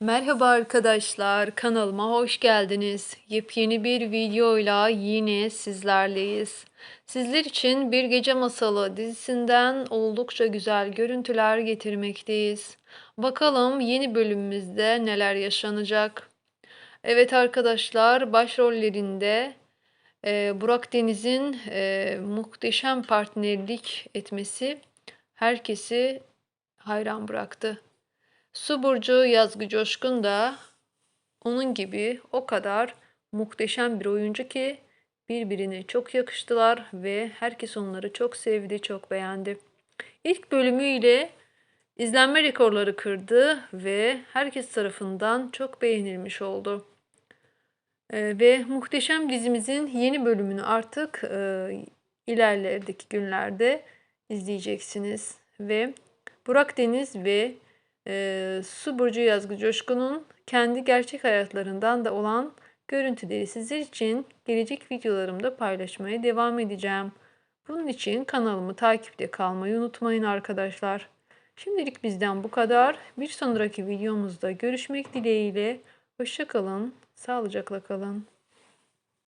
Merhaba arkadaşlar, kanalıma hoş geldiniz. Yepyeni bir videoyla yine sizlerleyiz. Sizler için Bir Gece Masalı dizisinden oldukça güzel görüntüler getirmekteyiz. Bakalım yeni bölümümüzde neler yaşanacak. Evet arkadaşlar, başrollerinde e, Burak Deniz'in e, muhteşem partnerlik etmesi herkesi hayran bıraktı. Su burcu Yazgı Coşkun da onun gibi o kadar muhteşem bir oyuncu ki birbirine çok yakıştılar ve herkes onları çok sevdi, çok beğendi. İlk bölümüyle izlenme rekorları kırdı ve herkes tarafından çok beğenilmiş oldu. Ee, ve muhteşem dizimizin yeni bölümünü artık e, ilerlerdeki günlerde izleyeceksiniz. Ve Burak Deniz ve e, Su Burcu Yazgı Coşkun'un kendi gerçek hayatlarından da olan görüntüleri sizler için gelecek videolarımda paylaşmaya devam edeceğim. Bunun için kanalımı takipte kalmayı unutmayın arkadaşlar. Şimdilik bizden bu kadar. Bir sonraki videomuzda görüşmek dileğiyle. Hoşçakalın, sağlıcakla kalın.